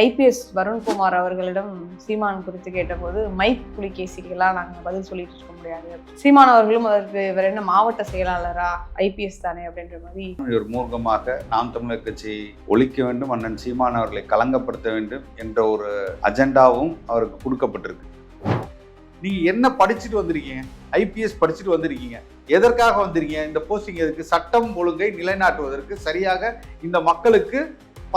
IPS Varun Kumar அவர்களிடம் சீமான் குறித்து கேட்டபோது மைக் புலிகேசிக்கெல்லாம் நாங்கள் பதில் சொல்லிட்டு இருக்க முடியாது. சீமான் அவர்களும் அதற்கு இவர் என்ன மாவட்ட செயலாளரா? ஐபிஎஸ் தானே? அப்படின்ற மாதிரி ஒரு மூர்க்கமாக நாம் தமிழர் கட்சி ஒழிக்க வேண்டும் அண்ணன் சீமான் அவர்களை களங்கப்படுத்த வேண்டும் என்ற ஒரு அஜெண்டாவும் அவருக்கு கொடுக்கப்பட்டிருக்கு. நீங்க என்ன படிச்சுட்டு வந்திருக்கீங்க? ஐபிஎஸ் படிச்சுட்டு வந்திருக்கீங்க. எதற்காக வந்திருக்கீங்க? இந்த போஸ்டிங் எதுக்கு? சட்டம் ஒழுங்கை நிலைநாட்டுவதற்கு சரியாக இந்த மக்களுக்கு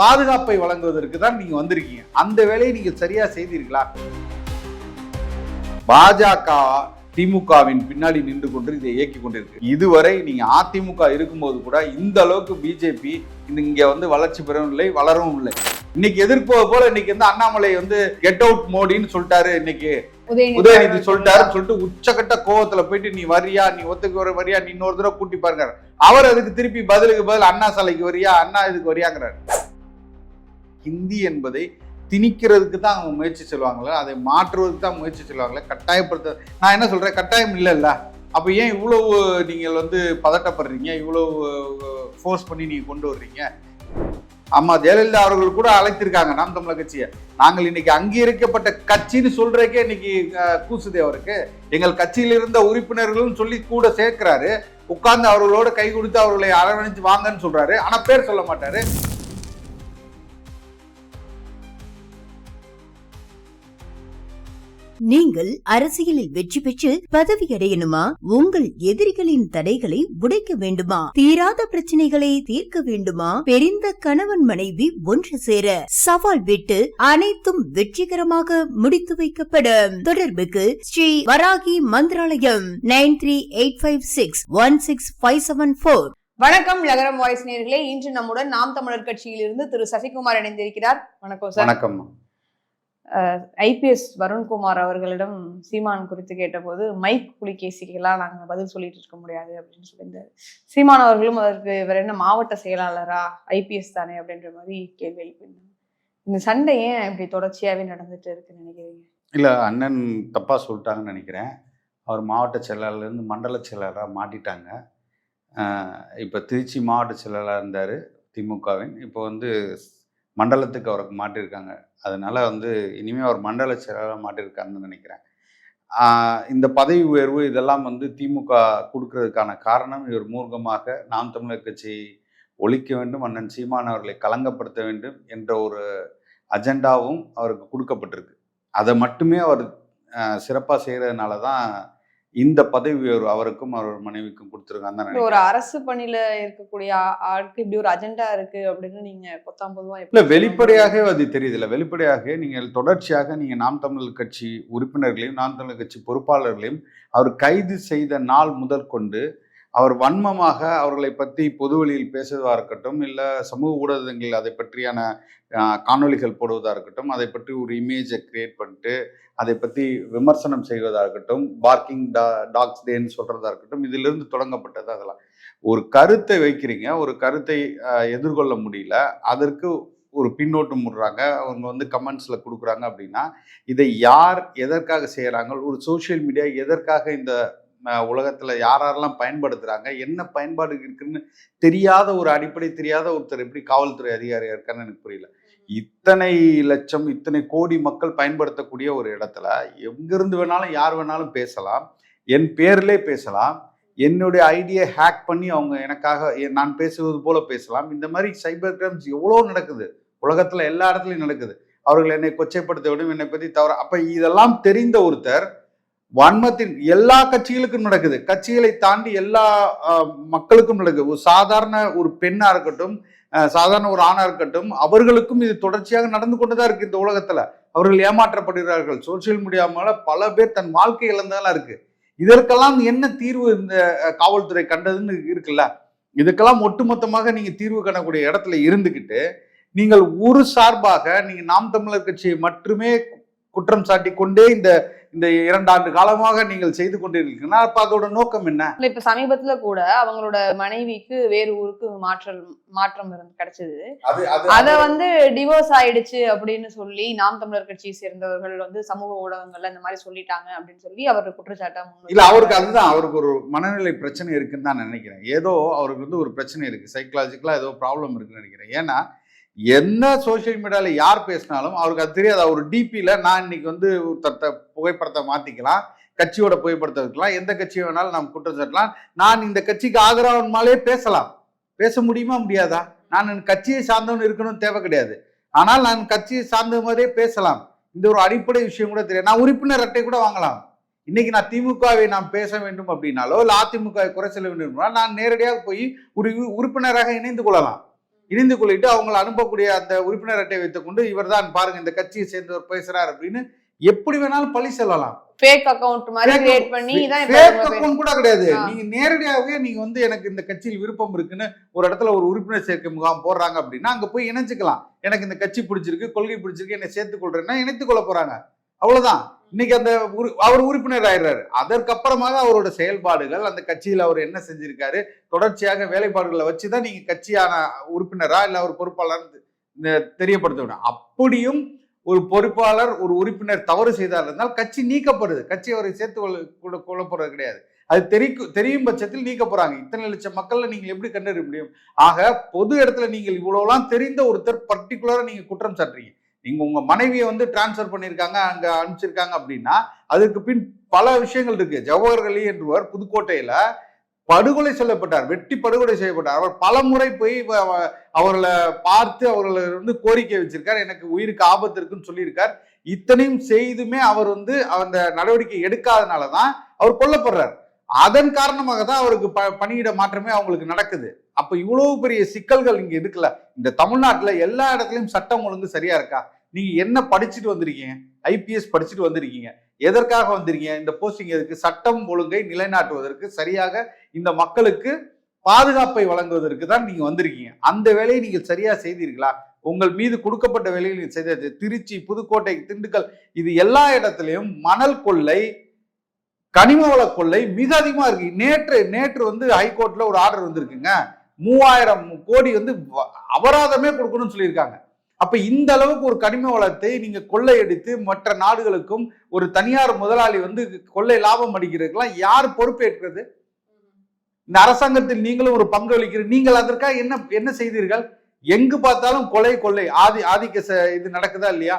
பாதுகாப்பை வழங்குவதற்கு தான் நீங்க வந்திருக்கீங்க. அந்த வேலையை நீங்க சரியா செய்தீர்களா? பாஜக திமுகவின் பின்னாடி நின்று கொண்டு இதை இயக்கி கொண்டிருக்கு. இதுவரை நீங்க அதிமுக இருக்கும்போது கூட இந்த அளவுக்கு பிஜேபி இங்க வந்து வளர்ச்சி பெறவும் இல்லை வளரவும் இல்லை. இன்னைக்கு எதிர்ப்பது போல இன்னைக்கு வந்து அண்ணாமலை வந்து கெட் அவுட் மோடின்னு சொல்லிட்டாரு இன்னைக்கு. உதயநிதி சொல்லிட்டாருன்னு சொல்லிட்டு உச்சக்கட்ட கோவத்துல போயிட்டு நீ வரியா? நீ ஒத்துக்கு வர வரியா? நீ இன்னொரு தடவை கூட்டி பாருங்க. அவர் அதுக்கு திருப்பி பதிலுக்கு பதில் அண்ணா சாலைக்கு வரியா? அண்ணா இதுக்கு வரியாங்கிறாரு. ஹிந்தி என்பதை திணிக்கிறதுக்கு தான் அவங்க முயற்சி செல்வாங்களே அதை மாற்றுவதுக்கு தான் முயற்சி செல்வாங்களே கட்டாயப்படுத்த நான் என்ன சொல்கிறேன் கட்டாயம் இல்லைல்ல. அப்போ ஏன் இவ்வளவு நீங்கள் வந்து பதட்டப்படுறீங்க? இவ்வளவு ஃபோர்ஸ் பண்ணி நீங்கள் கொண்டு வர்றீங்க? ஆமாம் ஜெயலலிதா அவர்கள் கூட அழைத்திருக்காங்க நாம் தமிழர் கட்சியை. நாங்கள் இன்னைக்கு அங்கீகரிக்கப்பட்ட கட்சின்னு சொல்றதுக்கே இன்னைக்கு கூசுதே அவருக்கு. எங்கள் கட்சியில் இருந்த உறுப்பினர்களும் சொல்லி கூட சேர்க்கிறாரு. உட்கார்ந்து அவர்களோட கை கொடுத்து அவர்களை அரவணைச்சு வாங்கன்னு சொல்றாரு. ஆனால் பேர் சொல்ல மாட்டாரு. நீங்கள் அரசியலில் வெற்றி பெற்று பதவி அடையணுமா உங்கள் எதிரிகளின் தடைகளை உடைக்க வேண்டுமா? தீராத பிரச்சனைகளை தீர்க்க வேண்டுமா? பெரிந்த கணவன் மனைவி ஒன்று சேர சவால் விட்டு அனைத்தும் வெற்றிகரமாக முடித்து வைக்கப்படும். தொடர்புக்கு Shri Varahi Mantralayam nine three eight five six one six five seven four. வணக்கம் லகரம் வாய்ஸ் நேர்களே. இன்று நம்முடன் நாம் தமிழர் கட்சியிலிருந்து திரு சசிகுமார் இணைந்திருக்கிறார். வணக்கம் சார். வணக்கம். ஐபிஎஸ் வருண்குமார் அவர்களிடம் சீமான் குறித்து கேட்டபோது மைக் புலிகேசிக்கெல்லாம் நாங்கள் பதில் சொல்லிட்டு இருக்க முடியாது அப்படின்னு சொல்லியிருந்தாரு சீமான் அவர்களும் அதற்கு இவர் என்ன மாவட்ட செயலாளரா? ஐபிஎஸ் தானே அப்படின்ற மாதிரி கேள்வி எழுப்பியிருந்தாங்க இந்த சண்டை ஏன் இப்படி தொடர்ச்சியாகவே நடந்துட்டு இருக்குன்னு நினைக்கிறீங்க? இல்லை அண்ணன் தப்பாக சொல்லிட்டாங்கன்னு நினைக்கிறேன். அவர் மாவட்ட செயலாளர்லேருந்து மண்டல செயலாளராக மாட்டிட்டாங்க. இப்போ திருச்சி மாவட்ட செயலாளராக இருந்தார் திமுகவின். இப்போ வந்து மண்டலத்துக்கு அவருக்கு மாட்டியிருக்காங்க. அதனால வந்து இனிமேல் அவர் மண்டல செயலாளராக மாட்டியிருக்காருன்னு நினைக்கிறேன். இந்த பதவி உயர்வு இதெல்லாம் வந்து திமுக கொடுக்கறதுக்கான காரணம் இவர் மூர்க்கமாக நாம் தமிழர் கட்சியை ஒழிக்க வேண்டும் அண்ணன் சீமான் அவர்களை களங்கப்படுத்த வேண்டும் என்ற ஒரு அஜெண்டாவும் அவருக்கு கொடுக்கப்பட்டிருக்கு. அதை மட்டுமே அவர் சிறப்பாக செய்கிறதுனால தான் இந்த பதவி உயர்வு அவருக்கும் அவர் மனைவிக்கும் கொடுத்துருக்காங்க இப்ப ஒரு அரசு பணியில இருக்கக்கூடிய ஆளுக்கு இப்படி ஒரு அஜெண்டா இருக்கு அப்படின்னு நீங்க பொத்தாம் பொதுவா இல்லை வெளிப்படையாக அது தெரியுது இல்லை வெளிப்படையாக நீங்கள் தொடர்ச்சியாக நீங்கள் நாம் தமிழர் கட்சி உறுப்பினர்களையும் நாம் தமிழர் கட்சி பொறுப்பாளர்களையும் அவர் கைது செய்த நாள் முதல் கொண்டு அவர் வன்மமாக அவர்களை பற்றி பொதுவெளியில் பேசுவதாக இருக்கட்டும் இல்லை சமூக ஊடகங்கள் அதை பற்றியான காணொலிகள் காணொளிகள் போடுவதாக இருக்கட்டும் அதை பற்றி ஒரு இமேஜை கிரியேட் பண்ணிட்டு அதை பற்றி விமர்சனம் செய்வதாக இருக்கட்டும் பார்க்கிங் டா டாக்ஸ் டேன்னு சொல்கிறதா இருக்கட்டும் இதிலிருந்து தொடங்கப்பட்டது அதெல்லாம். ஒரு கருத்தை வைக்கிறீங்க ஒரு கருத்தை எதிர்கொள்ள முடியல அதற்கு ஒரு பின்னோட்டம் விடுறாங்க அவங்க வந்து கமெண்ட்ஸில் கொடுக்குறாங்க அப்படின்னா இதை யார் எதற்காக செய்கிறாங்க ஒரு சோஷியல் மீடியா எதற்காக இந்த உலகத்தில் யார் யாரெல்லாம் பயன்படுத்துகிறாங்க என்ன பயன்பாடு இருக்குன்னு தெரியாத ஒரு அடிப்படை தெரியாத ஒருத்தர் எப்படி காவல்துறை அதிகாரியாக இருக்கான்னு எனக்கு புரியல. இத்தனை லட்சம் இத்தனை கோடி மக்கள் பயன்படுத்தக்கூடிய ஒரு இடத்துல எங்கிருந்து வேணாலும் யார் வேணாலும் பேசலாம். என் பேர்லே பேசலாம். என்னுடைய ஐடியை ஹேக் பண்ணி அவங்க எனக்காக நான் பேசுவது போல பேசலாம். இந்த மாதிரி சைபர் கிரைம்ஸ் எவ்வளோ நடக்குது? உலகத்துல எல்லா இடத்துலையும் நடக்குது. அவர்கள் என்னை கொச்சைப்படுத்த விடும் என்னை பற்றி தவற அப்போ இதெல்லாம் தெரிந்த ஒருத்தர் வன்மத்தின் எல்லா கட்சிகளுக்கும் நடக்குது. கட்சிகளை தாண்டி எல்லா மக்களுக்கும் நடக்குது. ஒரு சாதாரண ஒரு பெண்ணா இருக்கட்டும் சாதாரண ஒரு ஆணா இருக்கட்டும் அவர்களுக்கும் இது தொடர்ச்சியாக நடந்து கொண்டுதான் இருக்கு இந்த உலகத்துல. அவர்கள் ஏமாற்றப்படுகிறார்கள். சோசியல் மீடியா மேல பல பேர் தன் வாழ்க்கை இழந்ததெல்லாம் இருக்கு. இதற்கெல்லாம் என்ன தீர்வு இந்த காவல்துறை கண்டதுன்னு இருக்குல்ல? இதுக்கெல்லாம் ஒட்டுமொத்தமாக நீங்க தீர்வு காணக்கூடிய இடத்துல இருந்துகிட்டு நீங்கள் ஒரு சார்பாக நீங்க நாம் தமிழர் கட்சியை மட்டுமே குற்றம் சாட்டி கொண்டே இந்த இந்த இரண்டாண்டு காலமாக நீங்கள் செய்து கொண்டிருக்கீங்கன்னா அப்ப அதோட நோக்கம் என்ன? இப்ப சமீபத்துல கூட அவங்களோட மனைவிக்கு வேறு ஊருக்கு மாற்றம் மாற்றம் இருந்து கிடைச்சது. அது வந்து டிவோர்ஸ் ஆயிடுச்சு அப்படின்னு சொல்லி நாம் தமிழர் கட்சியை சேர்ந்தவர்கள் வந்து சமூக ஊடகங்கள்ல இந்த மாதிரி சொல்லிட்டாங்க அப்படின்னு சொல்லி அவர் குற்றச்சாட்டா முன்வைக்கிறார். இல்ல அவருக்கு அதுதான். அவருக்கு ஒரு மனநிலை பிரச்சனை இருக்குன்னு தான் நினைக்கிறேன். ஏதோ அவருக்கு வந்து ஒரு பிரச்சனை இருக்கு. சைக்கலாஜிக்கலா ஏதோ ப்ராப்ளம் இருக்குன்னு நினைக்கிறேன். ஏன்னா என்ன சோஷியல் மீடியாவில் யார் பேசினாலும் அவருக்கு அது தெரியாது. அவர் டிபியில் நான் இன்னைக்கு வந்து ஒருத்தர்ட்ட புகைப்படத்தை மாற்றிக்கலாம் கட்சியோட புகைப்படத்தை வைக்கலாம் எந்த கட்சி வேணாலும் நாம் குற்றம் சாட்டலாம். நான் இந்த கட்சிக்கு ஆதரவன்மாலே பேசலாம். பேச முடியுமா முடியாதா? நான் என் கட்சியை சார்ந்தவன் இருக்கணும்னு தேவை கிடையாது. ஆனால் நான் கட்சியை சார்ந்த மாதிரியே பேசலாம். இந்த ஒரு அடிப்படை விஷயம் கூட தெரியாது. நான் உறுப்பினர் அட்டை கூட வாங்கலாம். இன்னைக்கு நான் திமுகவை நாம் பேச வேண்டும் அப்படின்னாலோ இல்லை அதிமுகவை குறை செல்ல வேண்டும் நான் நேரடியாக போய் ஒரு உறுப்பினராக இணைந்து கொள்ளலாம். இணைந்து கொள்ளிட்டு அவங்களை அனுப்பக்கூடிய அந்த உறுப்பினர் அட்டை வைத்துக்கொண்டு இவர்தான் பாருங்க இந்த கட்சியை சேர்ந்தவர் பேசுறார் அப்படின்னு எப்படி வேணாலும் பழி செல்லலாம். ஃபேக் அக்கவுண்ட் மாதிரி கிரியேட் பண்ணி தான் கூட கிடையாது. நீங்க நேரடியாகவே நீங்க வந்து எனக்கு இந்த கட்சியில் விருப்பம் இருக்குன்னு ஒரு இடத்துல ஒரு உறுப்பினர் சேர்க்கை முகாம் போடுறாங்க அப்படின்னா அங்க போய் இணைச்சுக்கலாம் எனக்கு இந்த கட்சி பிடிச்சிருக்கு கொள்கை பிடிச்சிருக்கு என்னை சேர்த்துக் கொள்றேன்னா இணைத்துக் கொள்ள போறாங்க. அவ்வளவுதான். இன்னைக்கு அந்த அவர் உறுப்பினர் ஆயிடுறாரு. அதற்கப்புறமாக அவரோட செயல்பாடுகள் அந்த கட்சியில் அவர் என்ன செஞ்சிருக்காரு தொடர்ச்சியாக வேலைப்பாடுகளை வச்சுதான் நீங்க கட்சியான உறுப்பினரா இல்ல அவர் பொறுப்பாளர் தெரியப்படுத்த வேண்டும் அப்படியும் ஒரு பொறுப்பாளர் ஒரு உறுப்பினர் தவறு செய்தார் இருந்தால் கட்சி நீக்கப்படுது. கட்சி அவரை சேர்த்து கொள்ள கொள்ள- கொள்ள போறது கிடையாது. அது தெரிக்கும் தெரியும் பட்சத்தில் நீக்க போறாங்க இத்தனை லட்சம் மக்கள்ல நீங்கள் எப்படி கண்டறிய முடியும்? ஆக பொது இடத்துல நீங்கள் இவ்வளவுலாம் தெரிந்த ஒருத்தர் பர்டிகுலரா நீங்க குற்றம் சாட்டுறீங்க. நீங்க உங்க மனைவியை வந்து டிரான்ஸ்ஃபர் பண்ணியிருக்காங்க அங்க அனுப்பிச்சிருக்காங்க அப்படின்னா அதுக்கு பின் பல விஷயங்கள் இருக்கு. ஜவஹர்கலி என்பவர் புதுக்கோட்டையில படுகொலை செய்யப்பட்டார் வெட்டி படுகொலை செய்யப்பட்டார். அவர் பல முறை போய் அவர்களை பார்த்து அவர்களை வந்து கோரிக்கை வச்சிருக்கார். எனக்கு உயிருக்கு ஆபத்து இருக்குன்னு சொல்லியிருக்கார். இத்தனையும் செய்துமே அவர் வந்து அந்த நடவடிக்கை எடுக்காதனால தான் அவர் கொல்லப்படுறார். அதன் காரணமாக தான் அவருக்கு ப பணியிட மாற்றமே அவங்களுக்கு நடக்குது. அப்ப இவ்வளவு பெரிய சிக்கல்கள் இங்க இருக்குல்ல? இந்த தமிழ்நாட்டுல எல்லா இடத்துலயும் சட்டம் ஒழுங்கு சரியா இருக்கா? நீங்க என்ன படிச்சுட்டு வந்திருக்கீங்க? ஐபிஎஸ் படிச்சுட்டு வந்திருக்கீங்க. எதற்காக வந்திருக்கீங்க? இந்த போஸ்டிங் எதுக்கு? சட்டம் ஒழுங்கை நிலைநாட்டுவதற்கு சரியாக இந்த மக்களுக்கு பாதுகாப்பை வழங்குவதற்கு தான் நீங்க வந்திருக்கீங்க. அந்த வேலையை நீங்கள் சரியா செய்தீர்களா? உங்கள் மீது கொடுக்கப்பட்ட வேலையை நீங்கள் செய்தது திருச்சி புதுக்கோட்டை திண்டுக்கல் இது எல்லா இடத்துலையும் மணல் கொள்ளை கனிம வள கொள்ளை மிக அதிகமா இருக்கு. நேற்று நேற்று வந்து ஹைகோர்ட்ல ஒரு ஆர்டர் வந்திருக்குங்க. மூவாயிரம் கோடி வந்து அபராதமே கொடுக்கணும்னு சொல்லியிருக்காங்க. அப்ப இந்த அளவுக்கு ஒரு கனிம வளத்தை நீங்க கொள்ளையடித்து மற்ற நாடுகளுக்கும் ஒரு தனியார் முதலாளி வந்து கொள்ளை லாபம் அடிக்கிறதுக்கெல்லாம் யார் பொறுப்பேற்கிறது இந்த அரசாங்கத்தில் நீங்களும் ஒரு பங்கு அளிக்கிறீர்கள் நீங்கள் அதற்காக என்ன என்ன செய்தீர்கள்? எங்கு பார்த்தாலும் கொலை கொள்ளை. ஆதி ஆதிக்க ச- இது நடக்குதா இல்லையா?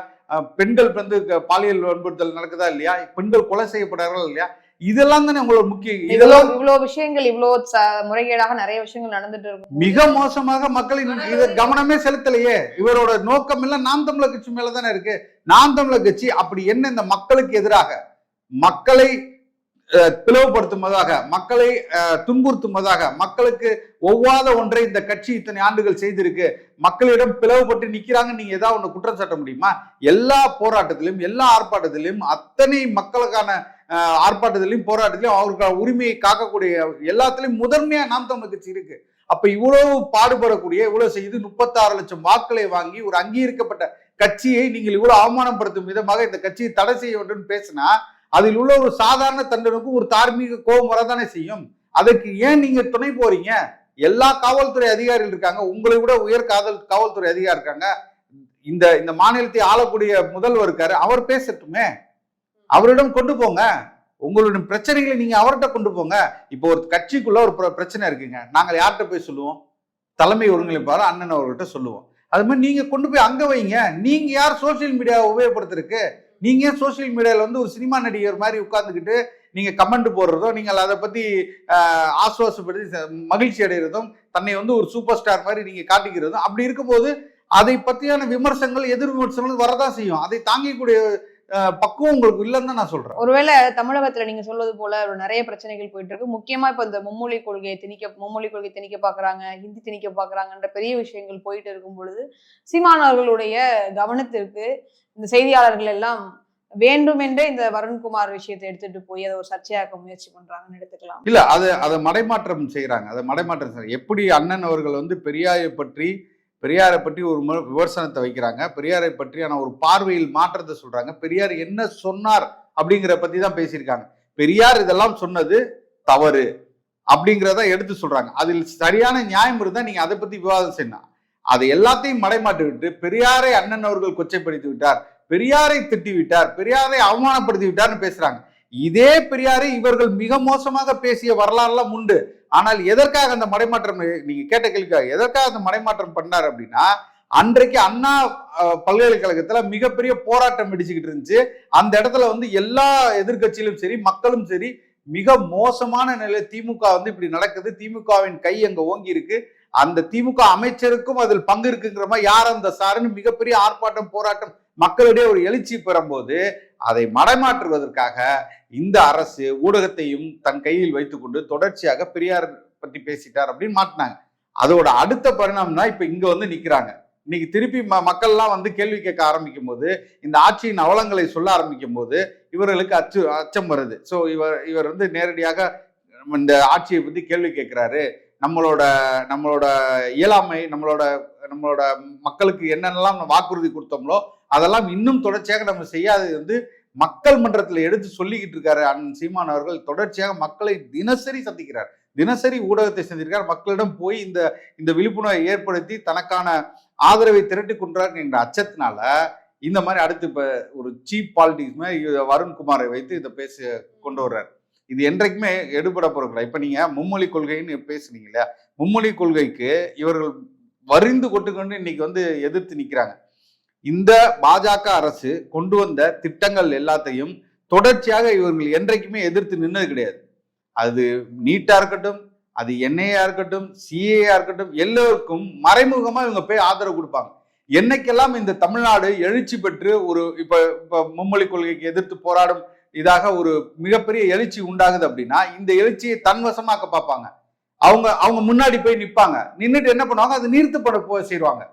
பெண்கள் வந்து பாலியல் வன்புறுத்தல் நடக்குதா இல்லையா? பெண்கள் கொலை செய்யப்படுறார்கள் இல்லையா? இதெல்லாம் தானே உங்களோட முக்கிய இதெல்லாம் இவ்வளவு விஷயங்கள் இவ்வளவு முறைகேடாக நிறைய விஷயங்கள் நடந்துட்டு இருக்கும் மிக மோசமாக மக்களின் இத கவனமே செலுத்தலையே. இவரோட நோக்கம் எல்லாம் நாம் தமிழர் கட்சி மேல தானே இருக்கு. நாம் தமிழர் கட்சி அப்படி என்ன இந்த மக்களுக்கு எதிராக? மக்களை பிளவுபடுத்துவதாக மக்களை துன்புறுத்துவதாக மக்களுக்கு ஒவ்வாத ஒன்றை இந்த கட்சி இத்தனை ஆண்டுகள் செய்திருக்கு மக்களிடம் பிளவுபட்டு நிக்கிறாங்க நீங்க ஏதாவது ஒண்ணு குற்றம் சாட்ட முடியுமா? எல்லா போராட்டத்திலும் எல்லா ஆர்ப்பாட்டத்திலும் அத்தனை மக்களுக்கான ஆர்ப்பாட்டத்திலையும் போராட்டத்திலையும் அவருக்கான உரிமையை காக்கக்கூடிய எல்லாத்துலயும் முதன்மையா நாம் தமிழ் கட்சி இருக்கு. அப்ப இவ்வளவு பாடுபடக்கூடிய இவ்வளவு செய்து முப்பத்தாறு லட்சம் வாக்களை வாங்கி ஒரு அங்கீகரிக்கப்பட்ட கட்சியை நீங்கள் இவ்வளவு அவமானப்படுத்தும் விதமாக இந்த கட்சியை தடை செய்ய வேண்டும் பேசினா அதில் உள்ள ஒரு சாதாரண தண்டனுக்கும் ஒரு தார்மீக கோபம் வரதானே செய்யும்? அதற்கு ஏன் நீங்க துணை போறீங்க? எல்லா காவல்துறை அதிகாரிகள் இருக்காங்க. உங்களை விட உயர் காதல் காவல்துறை அதிகாரி இருக்காங்க. இந்த இந்த மாநிலத்தை ஆளக்கூடிய முதல்வர் இருக்காரு. அவர் பேசட்டுமே. அவரிடம் கொண்டு போங்க. உங்களுடைய பிரச்சனைகளை நீங்க அவர்கிட்ட கொண்டு போங்க. இப்போ ஒரு கட்சிக்குள்ள ஒரு பிரச்சனை இருக்குங்க. நாங்கள் யார்கிட்ட போய் சொல்லுவோம்? தலைமை ஒருங்கிணைப்பாளர் அண்ணன் அவர்கிட்ட சொல்லுவோம். அது மாதிரி நீங்க கொண்டு போய் அங்க வைங்க. நீங்க யார் சோசியல் மீடியாவை உபயோகப்படுத்திருக்கு நீங்க ஏன் சோசியல் மீடியால வந்து ஒரு சினிமா நடிகர் மாதிரி உட்கார்ந்துக்கிட்டு நீங்க கமெண்ட் போடுறதோ நீங்கள் அதை பத்தி ஆசுவாசப்படுத்தி மகிழ்ச்சி அடைகிறதும் தன்னை வந்து ஒரு சூப்பர் ஸ்டார் மாதிரி நீங்க காட்டிக்கிறதும் அப்படி இருக்கும்போது அதை பற்றியான விமர்சனங்கள் எதிர் விமர்சனங்கள் வரதான் செய்யும். அதை தாங்கிக்கூடிய பக்குவம் உங்களுக்கு இல்லைன்னு தான் நான் சொல்றேன். ஒருவேளை தமிழகத்துல நீங்க சொல்வது போல நிறைய பிரச்சனைகள் போயிட்டு இருக்கு. முக்கியமா இப்ப இந்த மும்மொழி கொள்கையை திணிக்க மும்மொழி கொள்கை திணிக்க பாக்குறாங்க ஹிந்தி திணிக்க பாக்குறாங்கன்ற பெரிய விஷயங்கள் போயிட்டு இருக்கும் பொழுது சீமானவர்களுடைய கவனத்திற்கு இந்த செய்தியாளர்கள் எல்லாம் வேண்டுமென்றே இந்த வருண்குமார் விஷயத்தை எடுத்துட்டு போய் அதை ஒரு சர்ச்சையாக்க முயற்சி பண்றாங்கன்னு எடுத்துக்கலாம். இல்ல அதை அதை மடைமாற்றம் செய்யறாங்க அதை மடைமாற்றம் செய்யறாங்க எப்படி அண்ணன் அவர்கள் வந்து பெரியாரை பற்றி பெரியாரை பற்றி ஒரு விமர்சனத்தை வைக்கிறாங்க. பெரியாரை பற்றியான ஒரு பார்வையில் மாற்றத்தை சொல்றாங்க. பெரியார் என்ன சொன்னார் அப்படிங்கிற பத்தி தான் பேசியிருக்காங்க. பெரியார் இதெல்லாம் சொன்னது தவறு அப்படிங்கிறத எடுத்து சொல்றாங்க. அதில் சரியான நியாயம் இருந்தா நீங்க அதை பத்தி விவாதம் செய்யணும் அதை எல்லாத்தையும் மடைமாட்டி விட்டு பெரியாரை அண்ணன் அவர்கள் கொச்சைப்படுத்தி விட்டார். பெரியாரை திட்டி விட்டார் பெரியாரை அவமானப்படுத்தி விட்டார்னு பேசுறாங்க. இதே பெரியாரை இவர்கள் மிக மோசமாக பேசிய வரலாறுலாம் உண்டு. ஆனால் எதற்காக அந்த மடைமாற்றம் நீங்க கேட்ட கேள்விக்காக எதற்காக அந்த மடைமாற்றம் பண்ணார் அப்படின்னா அன்றைக்கு அண்ணா பல்கலைக்கழகத்துல மிகப்பெரிய போராட்டம் வெடிச்சுக்கிட்டு இருந்துச்சு. அந்த இடத்துல வந்து எல்லா எதிர்க்கட்சியிலும் சரி மக்களும் சரி மிக மோசமான நிலை திமுக வந்து இப்படி நடக்குது. திமுகவின் கை அங்க ஓங்கி இருக்கு அந்த திமுக அமைச்சருக்கும் அதில் பங்கு இருக்குங்கிற மாதிரி யார் அந்த சாருன்னு மிகப்பெரிய ஆர்ப்பாட்டம் போராட்டம் மக்களிடையே ஒரு எழுச்சி பெறும்போது அதை மடமாற்றுவதற்காக இந்த அரசு ஊடகத்தையும் தன் கையில் வைத்துக்கொண்டு தொடர்ச்சியாக பெரியார் பத்தி பேசிட்டார் அப்படின்னு மாட்டினாங்க அதோட அடுத்த பரிணாமம் தான் இப்ப இங்க வந்து நிக்கிறாங்க. இன்னைக்கு திருப்பி ம மக்கள்லாம் வந்து கேள்வி கேட்க ஆரம்பிக்கும் போது இந்த ஆட்சியின் அவலங்களை சொல்ல ஆரம்பிக்கும் போது இவர்களுக்கு அச்சு அச்சம் வருது. ஸோ இவர் இவர் வந்து நேரடியாக இந்த ஆட்சியை பத்தி கேள்வி கேட்கிறாரு. நம்மளோட நம்மளோட இயலாமை நம்மளோட நம்மளோட மக்களுக்கு என்னென்னலாம் நம்ம வாக்குறுதி கொடுத்தோம்லோ அதெல்லாம் இன்னும் தொடர்ச்சியாக நம்ம செய்யாதது வந்து மக்கள் மன்றத்தில் எடுத்து சொல்லிக்கிட்டு இருக்காரு அண்ணன் சீமான் அவர்கள். தொடர்ச்சியாக மக்களை தினசரி சந்திக்கிறார். தினசரி ஊடகத்தை செஞ்சிருக்கார் மக்களிடம் போய் இந்த இந்த விழிப்புணர்வை ஏற்படுத்தி தனக்கான ஆதரவை திரட்டி கொண்டார் என்ற அச்சத்தினால இந்த மாதிரி அடுத்து இப்போ ஒரு சீப் பாலிட்டிக்ஸ் மாதிரி வருண்குமாரை வைத்து இதை பேச கொண்டு வர்றாரு. இது என்றைக்குமே எடுபட போறதில்ல இப்ப நீங்க மும்மொழி கொள்கைன்னு பேசுனீங்க இல்லையா? மும்மொழி கொள்கைக்கு இவர்கள் வரிந்து கொட்டுக்கொண்டு இன்னைக்கு வந்து எதிர்த்து நிக்கிறாங்க. இந்த பாஜக அரசு கொண்டு வந்த திட்டங்கள் எல்லாத்தையும் தொடர்ச்சியாக இவர்கள் என்றைக்குமே எதிர்த்து நின்னது கிடையாது. அது நீட்டா இருக்கட்டும் அது என்ஐயா இருக்கட்டும் சிஏயா இருக்கட்டும் எல்லோருக்கும் மறைமுகமா இவங்க போய் ஆதரவு கொடுப்பாங்க. என்னைக்கெல்லாம் இந்த தமிழ்நாடு எழுச்சி பெற்று ஒரு இப்ப இப்ப மும்மொழி கொள்கைக்கு எதிர்த்து போராடும் இதாக ஒரு மிகப்பெரிய எழுச்சி உண்டாகுது அப்படின்னா இந்த எழுச்சியை தன்வசமாக்க பார்ப்பாங்க. அவங்க அவங்க முன்னாடி போய் நிற்பாங்க நின்றுட்டு என்ன பண்ணுவாங்க? அது நிறுத்தப்பட போய் செய்வாங்க.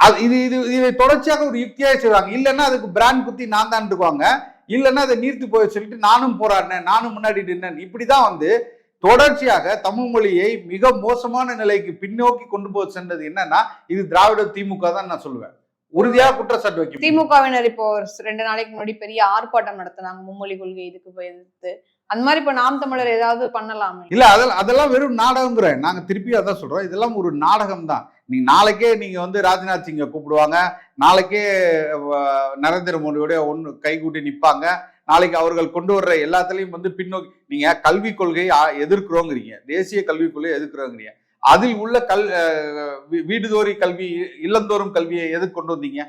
அது இது இது இதை தொடர்ச்சியாக ஒரு யுக்தியாக செய்வாங்க. இல்லைன்னா அதுக்கு பிராண்ட் குத்தி நான் தான் இருக்குவாங்க இல்லைன்னா அதை நீர்த்து போய் சொல்லிட்டு நானும் போராடினேன் நானும் முன்னாடி நின்னேன். இப்படிதான் வந்து தொடர்ச்சியாக தமிழ் மொழியை மிக மோசமான நிலைக்கு பின்னோக்கி கொண்டு போய் சென்றது என்னன்னா இது திராவிட திமுக தான் நான் சொல்லுவேன். உறுதியாக குற்றச்சாட்டு வைக்க முடியும். திமுகவினர் இப்போ ஒரு ரெண்டு நாளைக்கு முன்னாடி பெரிய ஆர்ப்பாட்டம் நடத்தினாங்க. மும்மொழி கொள்கை இதுக்கு எதிர்த்து. அந்த மாதிரி இப்ப நாம் தமிழர் ஏதாவது பண்ணலாமே? இல்ல அதெல்லாம் அதெல்லாம் வெறும் நாடகங்கிறேன் நாங்க திருப்பி அதான் சொல்றோம். இதெல்லாம் ஒரு நாடகம் தான் நீ நாளைக்கே நீங்க வந்து ராஜ்நாத் சிங்கை கூப்பிடுவாங்க. நாளைக்கே நரேந்திர மோடியோட ஒன்று கைகூட்டி நிப்பாங்க. நாளைக்கு அவர்கள் கொண்டு வர்ற எல்லாத்துலயும் வந்து பின்னோக்கி நீங்க கல்விக் கொள்கையை எதிர்க்கிறோங்கிறீங்க. தேசிய கல்விக் கொள்கையை எதிர்க்கிறோங்கிறீங்க. அதில் உள்ள கல் வீடுதோறி கல்வி இல்லந்தோறும் கல்வியை எதுக்கு கொண்டு வந்தீங்க?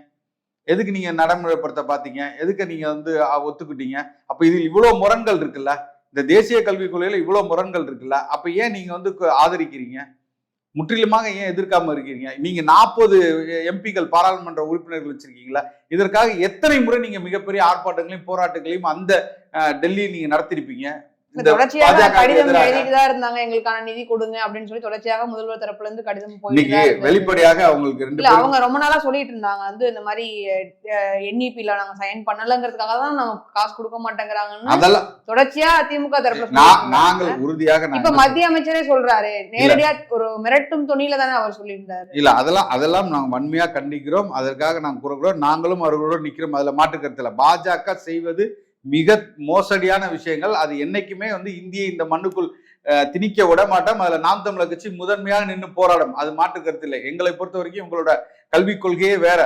எதுக்கு நீங்க நடைமுறைப்படுத்த பார்த்தீங்க எதுக்கு நீங்க வந்து ஒத்துக்கிட்டீங்க? அப்ப இதில் இவ்வளவு முரண்கள் இருக்குல்ல? இந்த தேசிய கல்விக் கொள்கையில இவ்வளவு முரண்கள் இருக்குல்ல? அப்ப ஏன் நீங்க வந்து ஆதரிக்கிறீங்க? முற்றிலுமாக ஏன் எதிர்க்காம இருக்கிறீங்க? நீங்க நாற்பது எம்பிக்கள் பாராளுமன்ற உறுப்பினர்கள் வச்சிருக்கீங்களா? இதற்காக எத்தனை முறை நீங்க மிகப்பெரிய ஆர்ப்பாட்டங்களையும் போராட்டங்களையும் அந்த டெல்லியில் நீங்க நடத்திருப்பீங்க? தொடர்ச்சியாக கடிதம் இருந்தாங்க. எங்களுக்கான நிதி கொடுங்க அப்படின்னு சொல்லி தொடர்ச்சியாக முதல்வர் தரப்புல இருந்து கடிதம் போயிட்டு. வெளிப்படையாக அவங்களுக்கு ரெண்டு அவங்க ரொம்ப நாளா சொல்லிட்டு இருந்தாங்க. வந்து இந்த மாதிரி என்இபில நாங்க சைன் பண்ணலங்கிறதுக்காக தான் நமக்கு காசு கொடுக்க மாட்டேங்கிறாங்கன்னு தொடர்ச்சியா திமுக தரப்புல. நாங்கள் உறுதியாக இப்ப மத்திய அமைச்சரே சொல்றாரு. நேரடியா ஒரு மிரட்டும் துணியில தானே அவர் சொல்லியிருந்தாரு. இல்ல அதெல்லாம் அதெல்லாம் நாங்க வன்மையா கண்டிக்கிறோம். அதற்காக நாங்க கூறுகிறோம் நாங்களும் அவர்களோடு நிக்கிறோம். அதுல மாற்று கருத்துல பாஜக செய்வது மிக மோசடியான விஷயங்கள். அது என்னைக்குமே வந்து இந்தியை இந்த மண்ணுக்குள் அஹ், திணிக்க விட மாட்டோம். அதுல நாம் தமிழர் கட்சி முதன்மையாக நின்று போராடும். அது மாற்று கருத்து இல்லை. எங்களை பொறுத்த வரைக்கும் உங்களோட கல்விக் கொள்கையே வேற.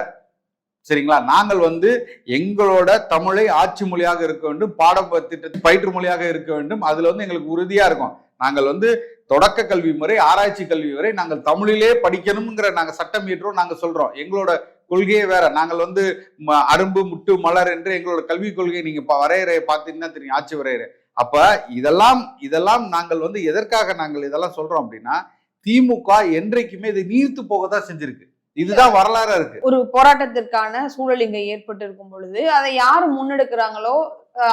சரிங்களா? நாங்கள் வந்து எங்களோட தமிழை ஆட்சி மொழியாக இருக்க வேண்டும் பாட திட்டத்தை பயிற்று மொழியாக இருக்க வேண்டும். அதுல வந்து எங்களுக்கு உறுதியா இருக்கும். நாங்கள் வந்து தொடக்க கல்வி முறை ஆராய்ச்சி கல்வி வரை நாங்கள் தமிழிலே படிக்கணுங்கிற நாங்க சட்டம் இயற்றோம் நாங்க சொல்றோம். எங்களோட கொள்கையே வேற. நாங்கள் வந்து ம- அரும்பு முட்டு மலர் என்று எங்களோட கல்விக் கொள்கையை நீங்க பா- பார்த்தீங்கன்னா தெரியும். ஆட்சி வரையறை. அப்ப இதெல்லாம் இதெல்லாம் நாங்கள் வந்து எதற்காக நாங்கள் இதெல்லாம் சொல்றோம் அப்படின்னா திமுக என்றைக்குமே இதை நீர்த்து போக தான் செஞ்சிருக்கு. இதுதான் வரலாறா இருக்கு. ஒரு போராட்டத்திற்கான சூழல் இங்க ஏற்பட்டு இருக்கும் பொழுது அதை யாரு முன்னெடுக்கிறாங்களோ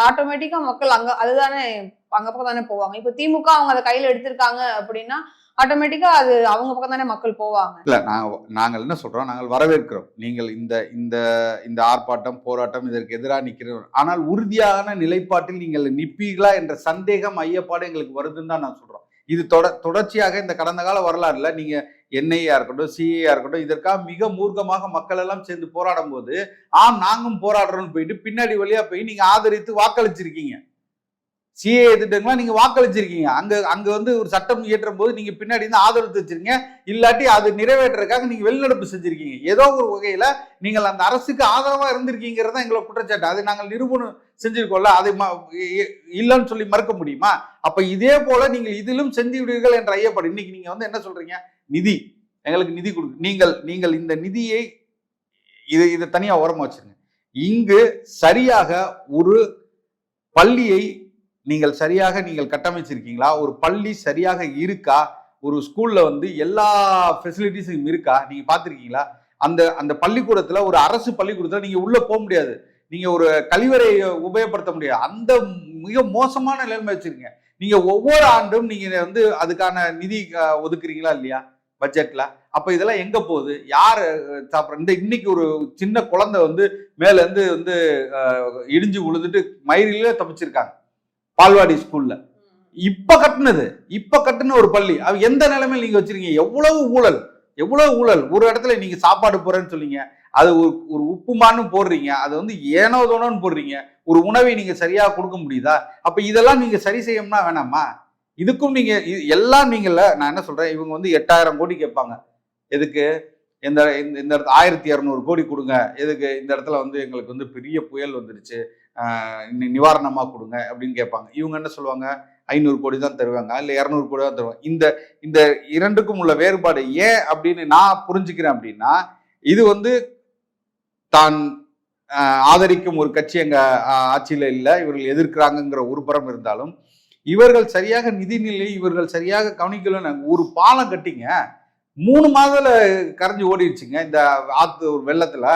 ஆட்டோமேட்டிக்கா மக்கள் அங்க அதுதானே அங்க பக்கம் தானே போவாங்க. இப்ப திமுக அவங்க அதை கையில எடுத்திருக்காங்க அப்படின்னா ஆட்டோமேட்டிக்கா அது அவங்க பக்கம் தானே மக்கள் போவாங்க. இல்ல நாங்க நாங்கள் என்ன சொல்றோம்? நாங்கள் வரவேற்கிறோம். நீங்கள் இந்த இந்த இந்த ஆர்ப்பாட்டம் போராட்டம் இதற்கு எதிராக நிற்கிறோம் ஆனால் உறுதியான நிலைப்பாட்டில் நீங்கள் நிற்பீர்களா என்ற சந்தேகம் ஐயப்பாடு எங்களுக்கு வருதுன்னு தான் நான் சொல்றோம். இது தொட தொடர்ச்சியாக இந்த கடந்த கால வரலாறுல நீங்க என்ஐயா இருக்கட்டும் சிஏயா இருக்கட்டும் இதற்காக மிக மூர்க்கமாக மக்கள் எல்லாம் சேர்ந்து போராடும் போது ஆம் நாங்களும் போராடுறோம்னு போயிட்டு பின்னாடி வழியா போய் நீங்க ஆதரித்து வாக்களிச்சிருக்கீங்க. சிஏ திட்டங்கள்லாம் நீங்க வாக்களிச்சிருக்கீங்க. அங்க அங்க வந்து ஒரு சட்டம் இயற்றும் போது நீங்க பின்னாடி இருந்து ஆதரவு வச்சிருக்கீங்க இல்லாட்டி அது நிறைவேற்றுறதுக்காக நீங்க வெளிநடப்பு செஞ்சிருக்கீங்க. ஏதோ ஒரு வகையில நீங்கள் அந்த அரசுக்கு ஆதரவா தான் எங்களோட குற்றச்சாட்டு. அதை நாங்கள் நிரூபணம் செஞ்சிருக்கோம்ல. அதை ம- இ- இல்லைன்னு சொல்லி மறுக்க முடியுமா? அப்ப இதே போல நீங்கள் இதிலும் செஞ்சு விடுவீர்கள் என்ற ஐயப்பாடு. இன்னைக்கு நீங்க வந்து என்ன சொல்றீங்க? நிதி. எங்களுக்கு நிதி கொடுக்கு நீங்கள் நீங்கள் இந்த நிதியை இது இதை தனியா ஓரமா வச்சிருங்க. இங்கு சரியாக ஒரு பள்ளியை நீங்கள் சரியாக நீங்கள் கட்டமைச்சிருக்கீங்களா? ஒரு பள்ளி சரியாக இருக்கா? ஒரு ஸ்கூல்ல வந்து எல்லா ஃபெசிலிட்டிஸும் இருக்கா? நீங்க பார்த்துருக்கீங்களா? அந்த அந்த பள்ளிக்கூடத்துல ஒரு அரசு பள்ளிக்கூடத்துல நீங்க உள்ள போக முடியாது. நீங்க ஒரு கழிவறை உபயோகப்படுத்த முடியாது. அந்த மிக மோசமான நிலைமை வச்சிருங்க நீங்க ஒவ்வொரு ஆண்டும் நீங்க வந்து அதுக்கான நிதி ஒதுக்குறீங்களா இல்லையா? பட்ஜெட்ல அப்ப இதெல்லாம் எங்க போகுது? யார் சாப்பிட்ற இந்த இன்னைக்கு ஒரு சின்ன குழந்தை வந்து மேல இருந்து வந்து இடிஞ்சு விழுந்துட்டு மயிரிலே தப்பிச்சிருக்காங்க. பால்வாடி ஸ்கூல்ல. இப்ப கட்டினது இப்ப கட்டின ஒரு பள்ளி. அது எந்த நிலைமையில் நீங்க வச்சிருக்கீங்க? எவ்வளவு ஊழல் எவ்வளவு ஊழல்? ஒரு இடத்துல நீங்க சாப்பாடு போறேன்னு சொல்லிங்க அது ஒரு ஒரு உப்புமான்னு போடுறீங்க. அது வந்து ஏனோ தோணோன்னு போடுறீங்க. ஒரு உணவை நீங்க சரியா கொடுக்க முடியுதா? அப்ப இதெல்லாம் நீங்க சரி செய்யணும்னா வேணாமா? இதுக்கும் நீங்க இது- எல்லாம் நீங்கள்ல நான் என்ன சொல்றேன்? இவங்க வந்து எட்டாயிரம் கோடி கேட்பாங்க. எதுக்கு? இந்த- இந்த இடத்துல ஆயிரத்தி இரநூறு கோடி கொடுங்க. எதுக்கு? இந்த இடத்துல வந்து எங்களுக்கு வந்து பெரிய புயல் வந்துருச்சு. நிவாரணமாக கொடுங்க அப்படின்னு கேட்பாங்க. இவங்க என்ன சொல்லுவாங்க? ஐநூறு கோடி தான் தருவாங்க இல்லை இரநூறு கோடி தான் தருவாங்க. இந்த இந்த இரண்டுக்கும் உள்ள வேறுபாடு ஏன் அப்படின்னு நான் புரிஞ்சுக்கிறேன் அப்படின்னா இது வந்து தான் ஆஹ், ஆதரிக்கும் ஒரு கட்சி எங்கள் ஆட்சியில் இல்லை இவர்கள் எதிர்க்கிறாங்கங்கிற ஒரு புறம் இருந்தாலும் இவர்கள் சரியாக நிதிநிலை இவர்கள் சரியாக கவனிக்கலன்னு ஒரு பாலம் கட்டிங்க மூணு மாதத்தில் கரைஞ்சி ஓடிடுச்சுங்க இந்த ஆத்து ஒரு வெள்ளத்தில்.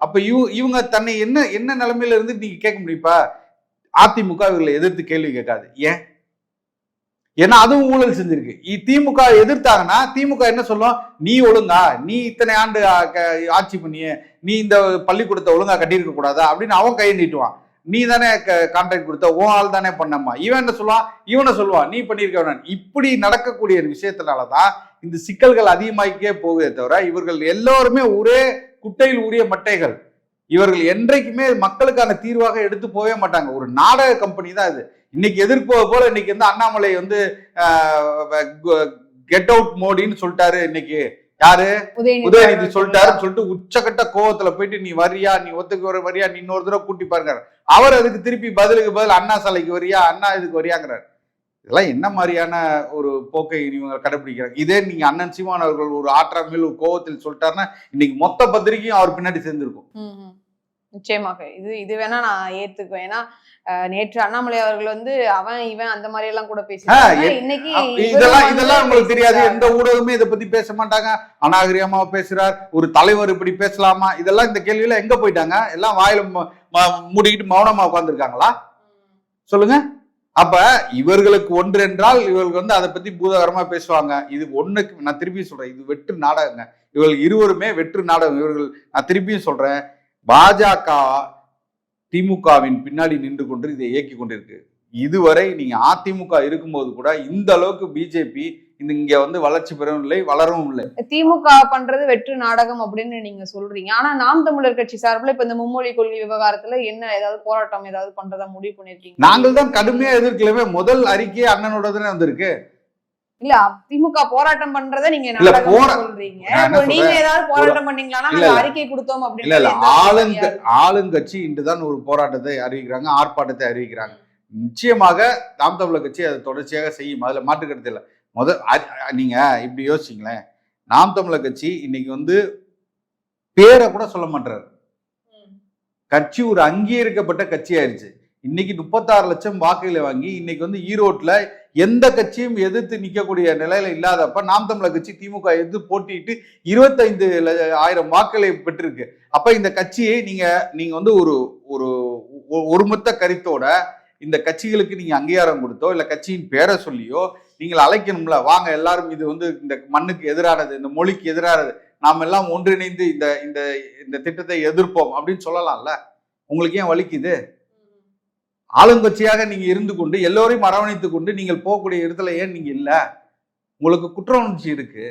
அப்ப இவ இவங்க தன்னை என்ன என்ன நிலைமையில இருந்து நீங்க கேட்க முடியுப்பா அதிமுக இவர்களை எதிர்த்து கேள்வி கேட்காது. ஏன்? ஏன்னா அதுவும் ஊழல் செஞ்சிருக்கு. திமுக எதிர்த்தாங்கன்னா திமுக என்ன சொல்லும்? நீ ஒழுங்கா நீ இத்தனை ஆண்டு க- ஆட்சி பண்ணிய நீ இந்த பள்ளிக்கூடத்தை ஒழுங்கா கட்டியிருக்க கூடாதா? அப்படின்னு அவன் கையை நீட்டுவான். நீ தானே கான்ட்ராக்ட் கொடுத்த உன் ஆள் தானே பண்ணம்மா. இவன் என்ன சொல்லுவான்? இவனை சொல்லுவான் நீ பண்ணியிருக்க வேணாம் இப்படி நடக்கக்கூடிய விஷயத்தினாலதான் இந்த சிக்கல்கள் அதிகமாகிக்கே போகுதே தவிர இவர்கள் எல்லோருமே ஒரே குட்டையில் உரிய மட்டைகள். இவர்கள் என்றைக்குமே மக்களுக்கான தீர்வாக எடுத்து போகவே மாட்டாங்க. ஒரு நாடக கம்பெனி தான் இது. இன்னைக்கு எதிர்ப்பு போல இன்னைக்கு வந்து அண்ணாமலை வந்து கெட் அவுட் மோடின்னு சொல்லிட்டாரு இன்னைக்கு. யாரு? உதயநிதி சொல்லிட்டாருன்னு சொல்லிட்டு உச்சக்கட்ட கோவத்துல போயிட்டு நீ வரியா நீ ஒத்துக்கு வர வரியா நீ இன்னொரு தடவை கூட்டி பாருங்க. அவர் அதுக்கு திருப்பி பதிலுக்கு பதில் அண்ணா சாலைக்கு வரியா அண்ணா இதுக்கு வரியாங்கிறார் இதெல்லாம் என்ன மாதிரியான ஒரு போக்கை இவங்க கடைபிடிக்கிறாங்க இதே நீங்க அண்ணன் சீமான் அவர்கள் ஒரு ஆற்றாமையில் ஒரு கோவத்தில் சொல்லிட்டாருன்னா இன்னைக்கு மொத்த பத்திரிகையும் அவர் பின்னாடி சேர்ந்திருக்கும். நிச்சயமாக. இது இது வேணா நான் ஏத்துக்குவேன். ஏன்னா நேற்று அண்ணாமலை அவர்கள் வந்து அவன் இவன் அந்த மாதிரி எல்லாம் கூட எ- இன்னைக்கு இதெல்லாம் இதெல்லாம் உங்களுக்கு தெரியாது. எந்த ஊடகமே இதை பத்தி பேச மாட்டாங்க. அநாகரிகமா பேசுறார். ஒரு தலைவர் இப்படி பேசலாமா? இதெல்லாம் இந்த கேள்வியில எங்க போயிட்டாங்க? எல்லாம் வாயில மூடிக்கிட்டு மௌனமா உட்கார்ந்துருக்காங்களா? சொல்லுங்க. அப்ப இவர்களுக்கு ஒன்று என்றால் இவர்கள் வந்து அதை பத்தி பூதகரமா பேசுவாங்க. இது ஒண்ணுக்கு நான் திருப்பியும் சொல்றேன் இது வெற்று நாடகங்க. இவர்கள் இருவருமே வெற்று நாடகம். இவர்கள் நான் திருப்பியும் சொல்றேன் பாஜக திமுகவின் பின்னாடி நின்று கொண்டு இதை இயக்கி கொண்டிருக்கு. இதுவரை நீங்க அதிமுக இருக்கும்போது கூட இந்த அளவுக்கு பிஜேபி இந்த இங்க வந்து வளர்ச்சி பெறவும் இல்லை வளரவும் இல்லை. திமுக பண்றது வெற்று நாடகம் அப்படின்னு நீங்க சொல்றீங்க. ஆனா நாம் தமிழர் கட்சி சார்பில் இப்ப இந்த மும்மொழி கொள்கை விவகாரத்துல என்ன ஏதாவது போராட்டம் ஏதாவது பண்றதா முடிவு பண்ணிருக்கீங்க நாங்கள் தான் கடுமையா எதிர்க்கலவே முதல் அறிக்கை அண்ணனோட தானே வந்திருக்கு. இல்ல திமுக போராட்டம் பண்றத நீங்க சொல்றீங்க. நீங்க? ஏதாவது போராட்டம் இல்ல. அறிக்கை கொடுத்தோம் இல்ல அப்படின்னு ஆளுங்க ஆளுங்கட்சி இன்றுதான் ஒரு போராட்டத்தை அறிவிக்கிறாங்க ஆர்ப்பாட்டத்தை அறிவிக்கிறாங்க. நிச்சயமாக நாம் தமிழர் கட்சி அதை தொடர்ச்சியாக செய்யும் அதுல மாற்று கருத்து இல்லை. முத அ- அ- நீங்க இப்படி யோசிச்சிங்களேன் நாம் தமிழர் கட்சி இன்னைக்கு வந்து பேரை கூட சொல்ல மாட்டாரு கட்சி ஒரு அங்கீகரிக்கப்பட்ட கட்சி ஆயிருச்சு இன்னைக்கு முப்பத்தாறு லட்சம் வாக்குகளை வாங்கி இன்னைக்கு வந்து ஈரோட்ல எந்த கட்சியும் எதிர்த்து நிக்கக்கூடிய நிலையில இல்லாதப்ப நாம் தமிழர் கட்சி திமுக எதிர்த்து போட்டியிட்டு இருபத்தைந்து ஆயிரம் வாக்குகளை பெற்றிருக்கு. அப்ப இந்த கட்சியை நீங்க நீங்க வந்து ஒரு ஒரு ஒருமித்த கருத்தோட இந்த கட்சிகளுக்கு நீங்க அங்கீகாரம் கொடுத்தோ இல்ல கட்சியின் பேரை சொல்லியோ நீங்கள் அழைக்கணும்ல. வாங்க எல்லாரும் இது வந்து இந்த மண்ணுக்கு எதிரானது இந்த மொழிக்கு எதிரானது. நாம் எல்லாம் ஒன்றிணைந்து இந்த இந்த இந்த திட்டத்தை எதிர்ப்போம் அப்படின்னு சொல்லலாம்ல. உங்களுக்கு ஏன் வலிக்குது? ஆளுங்கட்சியாக நீங்க இருந்து கொண்டு எல்லோரையும் அரவணைத்து கொண்டு நீங்கள் போகக்கூடிய இடத்துல ஏன் நீங்க இல்லை? உங்களுக்கு குற்ற உணர்ச்சி இருக்கு.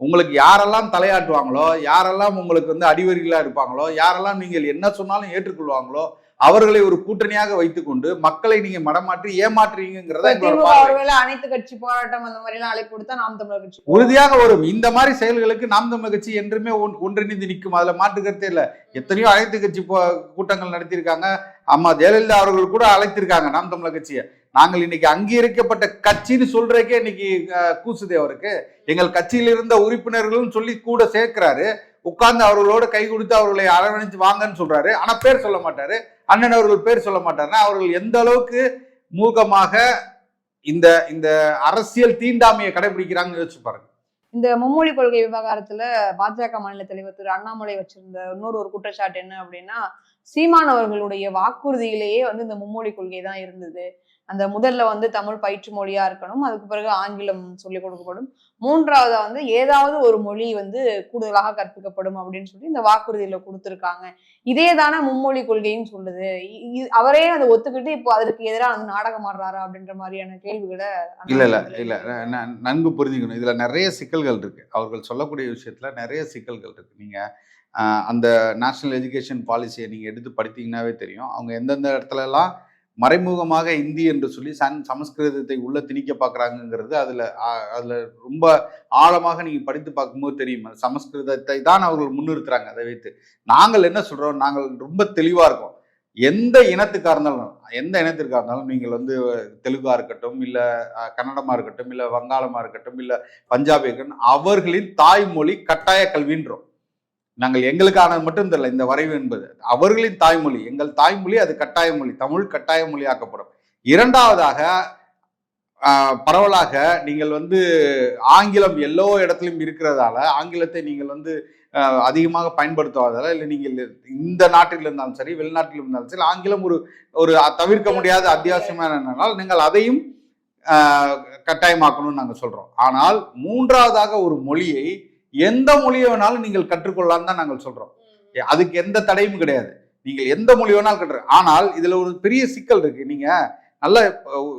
உங்களுக்கு யாரெல்லாம் தலையாட்டுவாங்களோ யாரெல்லாம் உங்களுக்கு வந்து அடிவரிகளாக இருப்பாங்களோ யாரெல்லாம் நீங்கள் என்ன சொன்னாலும் ஏற்றுக்கொள்வாங்களோ அவர்களை ஒரு கூட்டணியாக வைத்துக்கொண்டு மக்களை நீங்க மடமாற்றி ஏமாற்றுறீங்கிறத அனைத்து கட்சி போராட்டம் அந்த மாதிரி அழைப்பு கொடுத்தா நாம் தமிழர் கட்சி. உறுதியாக வரும். இந்த மாதிரி செயல்களுக்கு நாம் தமிழர் கட்சி என்றுமே ஒன்- ஒன்றிணைந்து நிற்கும். அதுல மாற்று கருத்தே இல்ல. எத்தனையோ அனைத்து கட்சி கூட்டங்கள் நடத்தியிருக்காங்க. அம்மா ஜெயலலிதா அவர்கள் கூட அழைத்திருக்காங்க நாம் தமிழர் கட்சியை. நாங்கள் இன்னைக்கு அங்கீகரிக்கப்பட்ட கட்சின்னு சொல்றதுக்கே இன்னைக்கு கூசுதே அவருக்கு. எங்கள் கட்சியில் இருந்த உறுப்பினர்களும் சொல்லி கூட சேர்க்கிறாரு. உட்கார்ந்து அவர்களோட கை கொடுத்து அவர்களை அரவணைச்சு வாங்கன்னு சொல்றாரு. ஆனா பேர் சொல்ல மாட்டாரு. அண்ணன் அவர்கள் பேர் சொல்ல மாட்டாருன்னா அவர்கள் எந்த அளவுக்கு மூகமாக இந்த இந்த அரசியல் தீண்டாமையை கடைபிடிக்கிறாங்கன்னு யோசிச்சு பாருங்க. இந்த மும்மொழி கொள்கை விவகாரத்துல பாஜக மாநில தலைவர் திரு அண்ணாமலை வச்சிருந்த இன்னொரு ஒரு குற்றச்சாட்டு என்ன அப்படின்னா சீமான் அவர்களுடைய வாக்குறுதியிலேயே வந்து இந்த மும்மொழி கொள்கை தான் இருந்தது. அந்த முதல்ல வந்து தமிழ் பயிற்று மொழியா இருக்கணும். அதுக்கு பிறகு ஆங்கிலம் சொல்லிக் கொடுக்கப்படும். மூன்றாவதா வந்து ஏதாவது ஒரு மொழி வந்து கூடுதலாக கற்பிக்கப்படும் அப்படின்னு சொல்லி இந்த வாக்குறுதியில கொடுத்திருக்காங்க. இதே தானே மும்மொழி கொள்கையும் சொல்லுது. அவரே அதை ஒத்துக்கிட்டு இப்போ அதற்கு எதிராக வந்து நாடகம் ஆடுறாரா அப்படின்ற மாதிரியான கேள்விகளை இல்ல இல்ல இல்ல. நன்கு புரிஞ்சுக்கணும். இதுல நிறைய சிக்கல்கள் இருக்கு. அவர்கள் சொல்லக்கூடிய விஷயத்துல நிறைய சிக்கல்கள் இருக்கு. நீங்க அந்த நேஷனல் எஜுகேஷன் பாலிசியை நீங்க எடுத்து படித்தீங்கன்னாவே தெரியும். அவங்க எந்தெந்த இடத்துல எல்லாம் மறைமுகமாக இந்தி என்று சொல்லி சன் சமஸ்கிருதத்தை உள்ள திணிக்க பார்க்குறாங்கங்கிறது அதில் அதில் ரொம்ப ஆழமாக நீங்கள் படித்து பார்க்கும்போது தெரியும். சமஸ்கிருதத்தை தான் அவர்கள் முன்னிறுத்துறாங்க அதை வைத்து. நாங்கள் என்ன சொல்கிறோம் நாங்கள் ரொம்ப தெளிவாக இருக்கோம். எந்த இனத்துக்காக இருந்தாலும் எந்த இனத்திற்காக இருந்தாலும் நீங்கள் வந்து தெலுங்காக இருக்கட்டும் இல்லை கன்னடமாக இருக்கட்டும் இல்லை வங்காளமாக இருக்கட்டும் இல்லை பஞ்சாபி இருக்கட்டும் அவர்களின் தாய்மொழி கட்டாய கல்வின்றோம். நாங்கள் எங்களுக்கானது மட்டும் தெரியல. இந்த வரைவு என்பது அவர்களின் தாய்மொழி. எங்கள் தாய்மொழி அது கட்டாய மொழி தமிழ் கட்டாய மொழியாக்கப்படும் இரண்டாவதாக பரவலாக நீங்கள் வந்து ஆங்கிலம் எல்லா இடத்துலையும் இருக்கிறதால ஆங்கிலத்தை நீங்கள் வந்து அதிகமாக பயன்படுத்துவதால இல்லை நீங்கள் இந்த நாட்டில் இருந்தாலும் சரி வெளிநாட்டில் இருந்தாலும் சரி ஆங்கிலம் ஒரு ஒரு தவிர்க்க முடியாத அத்தியாவசியமான நீங்கள் அதையும் கட்டாயமாக்கணும்னு நாங்கள் சொல்கிறோம் ஆனால் மூன்றாவதாக ஒரு மொழியை எந்த மொழியை வேணாலும் நீங்கள் கற்றுக்கொள்ளலாம்னு தான் நாங்கள் சொல்றோம். அதுக்கு எந்த தடையும் கிடையாது. நீங்கள் எந்த மொழி வேணாலும் கற்று ஆனால் இதுல ஒரு பெரிய சிக்கல் இருக்கு. நீங்க நல்லா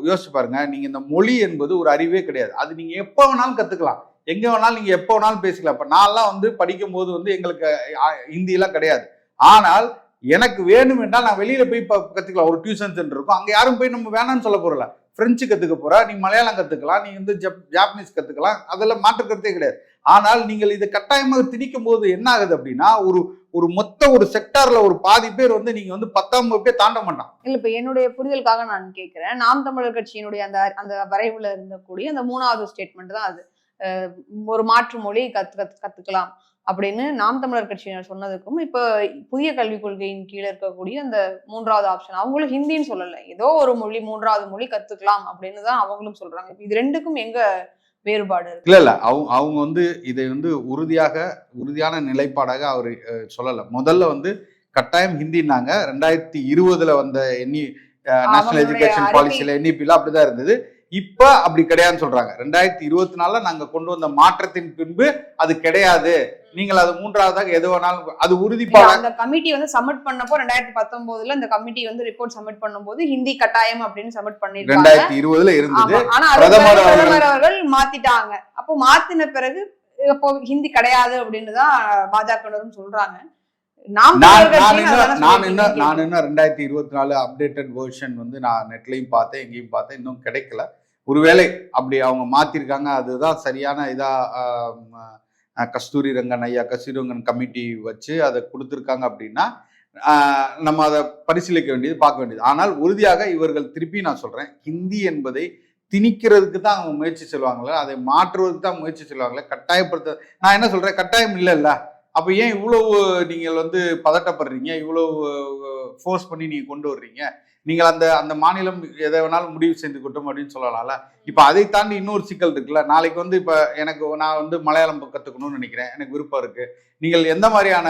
யோசிச்சு பாருங்க. நீங்க இந்த மொழி என்பது ஒரு அறிவே கிடையாது. அது நீங்க எப்போ வேணாலும் கத்துக்கலாம். எங்க வேணாலும் நீங்க எப்போ வேணாலும் பேசிக்கலாம். இப்ப நான்லாம் வந்து படிக்கும் போது வந்து எங்களுக்கு ஹிந்திலாம் கிடையாது. ஆனால் எனக்கு வேணும் என்றால் நான் வெளியில போய் கத்துக்கலாம். ஒரு டியூஷன் சென்டர் இருக்கும். அங்க யாரும் போய் நம்ம வேணாம்னு சொல்ல போறல பிரெஞ்சு கத்துக்க போற நீ மலையாளம் கத்துக்கலாம். நீ வந்து ஜப் ஜாப்பனீஸ் கத்துக்கலாம். அதெல்லாம் மாற்று கருத்தே கிடையாது. ஆனால் நீங்கள் இதை கட்டாயமாக திணிக்கும் போது என்ன ஆகுது அப்படின்னா ஒரு ஒரு மொத்த ஒரு செக்டார்ல ஒரு பாதி பேர் வந்து நீங்க வந்து பத்தாம் வகுப்பே தாண்ட மாட்டான் இல்ல இப்ப என்னுடைய புரிதலுக்காக நான் கேட்கிறேன் நாம் தமிழர் கட்சியினுடைய அந்த அந்த வரைவுல இருந்தக்கூடிய அந்த மூணாவது ஸ்டேட்மெண்ட் தான் அது. ஒரு மாற்று மொழி கத்து கத்து கத்துக்கலாம் அப்படின்னு நாம் தமிழர் கட்சியினர் சொன்னதுக்கும் இப்ப புதிய கல்விக் கொள்கையின் கீழே இருக்கக்கூடிய அந்த மூன்றாவது ஆப்ஷன் அவங்களும் ஹிந்தின்னு சொல்லலை. ஏதோ ஒரு மொழி மூன்றாவது மொழி கத்துக்கலாம் அப்படின்னு தான் அவங்களும் சொல்றாங்க. இது ரெண்டுக்கும் எங்க வேறுபாடு இல்ல இல்ல. அவங்க அவங்க வந்து இதை வந்து உறுதியாக உறுதியான நிலைப்பாடாக அவர் சொல்லல. முதல்ல வந்து கட்டாயம் ஹிந்தின்னாங்க. ரெண்டாயிரத்தி இருபதுல வந்த எண்ணி நேஷனல் எஜுகேஷன் பாலிசியில என்இபில அப்படிதான் இருந்தது. இப்ப அப்படி கிடையாதுன்னு சொல்றாங்க. ரெண்டாயிரத்தி இருபத்தி நாலுல நாங்க கொண்டு வந்த மாற்றத்தின் பின்பு அது கிடையாது. நீங்கள் அது மூன்றாவதாக எது வேணாலும் அது இல்ல, உறுதிப்பாக அந்த கமிட்டி வந்து சப்மிட் பண்ணப்போ ரெண்டாயிரத்தி பத்தொன்பதுல இந்த கமிட்டி வந்து ரிப்போர்ட் சப்மிட் பண்ணும்போது ஹிந்தி கட்டாயம் அப்படின்னு சப்மிட் பண்ணிருக்காங்க. ரெண்டாயிரத்தி இருபதுல இருந்தது. ஆனா பிரதமர் அவர்கள் மாத்திட்டாங்க. அப்போ மாத்தின பிறகு அப்போ ஹிந்தி கிடையாது அப்படின்னு தான் பாஜகவினரும் சொல்றாங்க. நான் இன்னும் நான் ரெண்டாயிரத்தி இருபத்தி நாலு அப்டேட்டட் வெர்ஷன் வந்து நான் நெட்லையும் பார்த்தேன் எங்கேயும் பார்த்தேன் இன்னும் கிடைக்கல. ஒருவேளை அப்படி அவங்க மாத்திருக்காங்க அதுதான் சரியான இதா கஸ்தூரி ரங்கன் ஐயா கஸ்தூரி ரங்கன் கமிட்டி வச்சு அதை கொடுத்துருக்காங்க அப்படின்னா ஆஹ், நம்ம அதை பரிசீலிக்க வேண்டியது பார்க்க வேண்டியது. ஆனால் உறுதியாக இவர்கள் திருப்பி நான் சொல்றேன் ஹிந்தி என்பதை திணிக்கிறதுக்கு தான் அவங்க முயற்சி செல்வாங்களே அதை மாற்றுவதற்கு தான் முயற்சி செல்வாங்களே கட்டாயப்படுத்த நான் என்ன சொல்றேன் கட்டாயம் இல்லைல்ல. அப்போ ஏன் இவ்வளவு நீங்கள் வந்து பதட்டப்படுறீங்க? இவ்வளவு ஃபோர்ஸ் பண்ணி நீங்க கொண்டு வர்றீங்க? நீங்கள் அந்த அந்த மாநிலம் எதை வேணாலும் முடிவு செய்து கொட்டும் அப்படின்னு சொல்லலாம்ல. இப்போ அதை தாண்டி இன்னொரு சிக்கல் இருக்குல்ல. நாளைக்கு வந்து இப்போ எனக்கு நான் வந்து மலையாளம் கற்றுக்கணும்னு நினைக்கிறேன். எனக்கு விருப்பம் இருக்கு. நீங்கள் எந்த மாதிரியான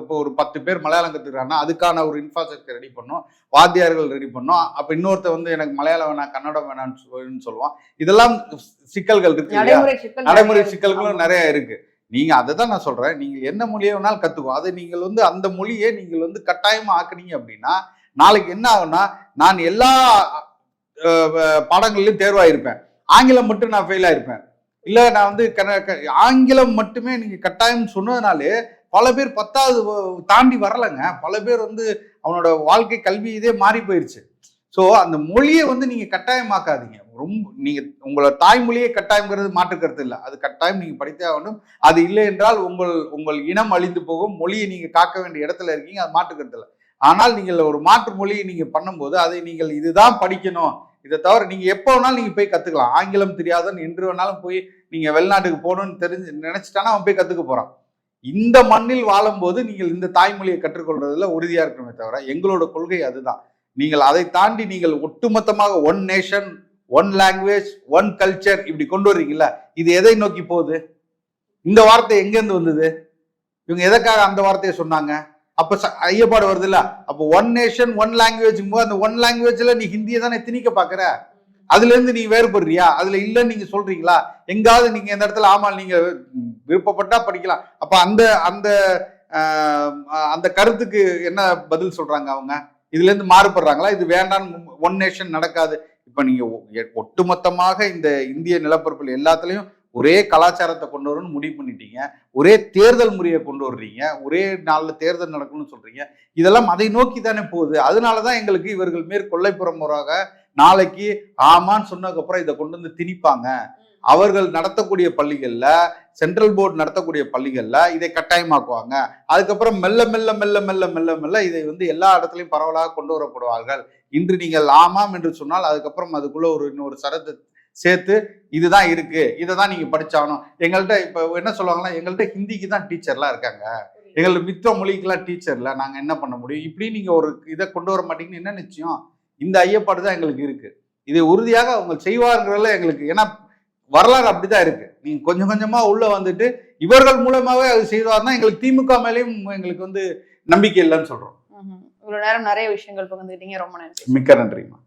இப்போ ஒரு பத்து பேர் மலையாளம் கற்றுக்கிறாங்கன்னா அதுக்கான ஒரு இன்ஃப்ராஸ்ட்ரக்சர் ரெடி பண்ணோம் வாத்தியார்கள் ரெடி பண்ணோம் அப்போ இன்னொருத்த வந்து எனக்கு மலையாளம் வேணாம் கன்னடம் வேணாம்னு சொல்லி சொல்லுவான். இதெல்லாம் சிக்கல்கள் இருக்கு நடைமுறை. சிக்கல்களும். நிறைய இருக்கு. நீங்கள் அதை தான் நான் சொல்கிறேன் நீங்கள் என்ன மொழியை வேணாலும் கற்றுக்கும் அதை நீங்கள் வந்து அந்த மொழியை நீங்கள் வந்து கட்டாயமாக ஆக்குனீங்க அப்படின்னா நாளைக்கு என்ன ஆகும்னா நான் எல்லா பாடங்கள்லையும் தேர்வாயிருப்பேன். ஆங்கிலம் மட்டும் நான் ஃபெயில் ஆயிருப்பேன். இல்லை நான் வந்து கன- க- ஆங்கிலம் மட்டுமே நீங்கள் கட்டாயம் சொன்னதுனாலே பல பேர் பத்தாவது தாண்டி வரலைங்க. பல பேர் வந்து அவனோட வாழ்க்கை கல்வி இதே மாறி போயிருச்சு. ஸோ அந்த மொழியை வந்து நீங்கள் கட்டாயமாக்காதீங்க. ரொம்ப நீங்கள் உங்களோட தாய்மொழியை கட்டாயங்கிறது மாற்று கருத்து இல்லை. அது கட்டாயம் நீங்கள் படித்தே ஆகணும். அது இல்லை என்றால் உங்கள் உங்கள் இனம் அழிந்து போகும். மொழியை நீங்கள் காக்க வேண்டிய இடத்துல இருக்கீங்க. அது மாற்று கருத்து இல்லை. ஆனால் நீங்கள் ஒரு மாற்று மொழியை நீங்கள் பண்ணும்போது அதை நீங்கள் இதுதான் படிக்கணும். இதை தவிர நீங்கள் எப்போ வேணாலும் நீங்கள் போய் கற்றுக்கலாம் ஆங்கிலம் தெரியாதன்னு என்று வேணாலும் போய் நீங்கள் வெளிநாட்டுக்கு போகணும்னு தெரிஞ்சு நினச்சிட்டானா அவன் போய் கற்றுக்க போகிறான் இந்த மண்ணில் வாழும்போது நீங்கள் இந்த தாய்மொழியை கற்றுக்கொள்றதுல உறுதியாக இருக்கணுமே தவிர எங்களோட கொள்கை அதுதான். நீங்கள் அதை தாண்டி நீங்கள் ஒட்டுமொத்தமாக one nation one language one culture இப்படி கொண்டு வர்றீங்கல்ல இது எதை நோக்கி போகுது? இந்த வார்த்தை எங்கேருந்து வந்தது? இவங்க எதற்காக அந்த வார்த்தையை சொன்னாங்க? அப்போ ஐயப்பாடு வருது இல்ல அப்போ ஒன் நேஷன் ஒன் லாங்குவேஜ் போது அந்த ஒன் லாங்குவேஜில் நீ ஹிந்தியை தானே திணிக்க பார்க்குற அதுலேருந்து நீ வேறுபடுறியா? அதில் இல்லைன்னு நீங்கள் சொல்கிறீங்களா எங்காவது நீங்கள் இந்த இடத்துல ஆமா நீங்கள் விருப்பப்பட்டா படிக்கலாம். அப்போ அந்த அந்த அந்த கருத்துக்கு என்ன பதில் சொல்கிறாங்க அவங்க? இதுல இருந்து மாறுபடுறாங்களா? இது வேண்டாம் ஒன் நேஷன் நடக்காது. இப்ப நீங்க ஒ- எ- ஒட்டுமொத்தமாக இந்த இந்திய நிலப்பரப்பில் எல்லாத்துலயும் ஒரே கலாச்சாரத்தை கொண்டு வரணும்னு முடிவு பண்ணிட்டீங்க. ஒரே தேர்தல் முறையை கொண்டு வர்றீங்க. ஒரே நாள்ல தேர்தல் நடக்கணும்னு சொல்றீங்க. இதெல்லாம் அதை நோக்கி தானே போகுது. அதனாலதான் எங்களுக்கு இவர்கள் மேற் கொள்ளைப்புறமுறாக நாளைக்கு ஆமான்னு சொன்னதுக்கப்புறம் இதை கொண்டு வந்து திணிப்பாங்க. அவர்கள் நடத்தக்கூடிய பள்ளிகள்ல சென்ட்ரல் போர்டு நடத்தக்கூடிய பள்ளிகள்ல இதை கட்டாயமாக்குவாங்க. அதுக்கப்புறம் மெல்ல மெல்ல மெல்ல மெல்ல மெல்ல மெல்ல இதை வந்து எல்லா இடத்துலையும் பரவலாக கொண்டு வரப்படுவார்கள். இன்று நீங்கள் ஆமாம் என்று சொன்னால் அதுக்கப்புறம் அதுக்குள்ள ஒரு இன்னொரு சரத்தை சேர்த்து இதுதான் இருக்கு இதை தான் நீங்க படிச்சாகணும். எங்கள்கிட்ட இப்போ என்ன சொல்லுவாங்கன்னா எங்கள்கிட்ட ஹிந்திக்கு தான் டீச்சர்லாம் இருக்காங்க. எங்களுக்கு மித்த மொழிக்கெல்லாம் டீச்சர்ல நாங்க என்ன பண்ண முடியும்? இப்படி நீங்க ஒரு இதை கொண்டு வர மாட்டீங்கன்னு என்ன நிச்சயம்? இந்த ஐயப்பாடு தான் எங்களுக்கு இருக்கு. இதை உறுதியாக அவங்க செய்வாருங்கிறதுல எங்களுக்கு. ஏன்னா வரலாறு அப்படிதான் இருக்கு. நீங்க கொஞ்சம் கொஞ்சமா உள்ள வந்துட்டு இவர்கள் மூலமாவே அது செய்வார்னா எங்களுக்கு திமுக மேலேயும் எங்களுக்கு வந்து நம்பிக்கை இல்லைன்னு சொல்றோம். இவ்வளவு நேரம் நிறைய விஷயங்கள் பகிர்ந்துக்கிட்டீங்க. ரொம்ப நன்றி. மிக்க நன்றிமா